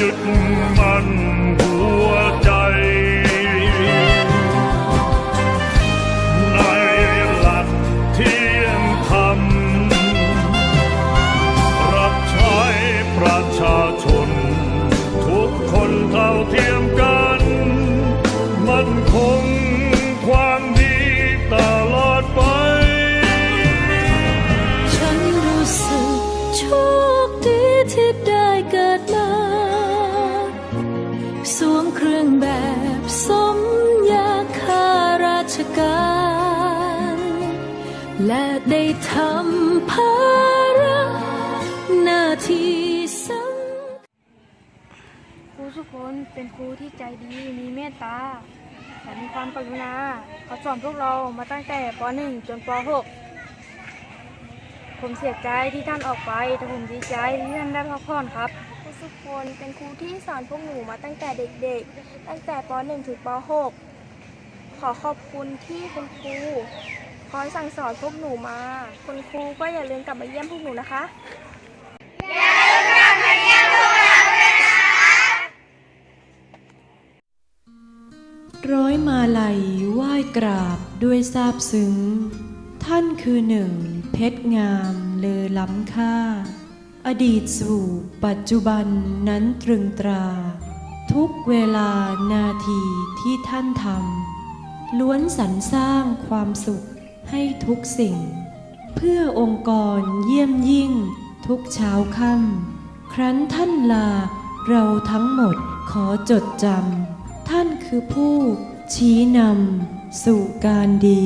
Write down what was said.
ยึดมันหัวใจในหลักเที่ยงธรรมรับใช้ประชาชน ทุกคนเท่าเทียมกัน สมยาคาราชการ และได้ทำภาระหน้าที่สำครูสุพลเป็นครูที่ใจดีมีเมตตาและมีความกรุณาเขาสอนพวกเรามาตั้งแต่ป .1 จนป .6 ผมเสียใจที่ท่านออกไป แต่ผมดีใจที่ท่านได้พักผ่อนครับ สุพลเป็นครูที่สอนพวกหนูมาตั้งแต่เด็กๆ ตั้งแต่ป .1 ถึงป .6 ขอขอบคุณที่คุณครูคอยสั่งสอนพวกหนูมา คุณครูก็อย่าลืมกลับมาเยี่ยมพวกหนูนะคะร้อยมาลัยไหว้กราบด้วยซาบซึ้ง ท่านคือหนึ่ง เพชรงามเลอล้ำค่า อดีตสู่ปัจจุบันนั้นตรึงตรา ทุกเวลานาทีที่ท่านทำล้วนสรรสร้างความสุขให้ทุกสิ่ง เพื่อองค์กรเยี่ยมยิ่งทุกเช้าค่ำครั้นท่านลาเราทั้งหมดขอจดจำท่านคือผู้ชี้นำสู่การดี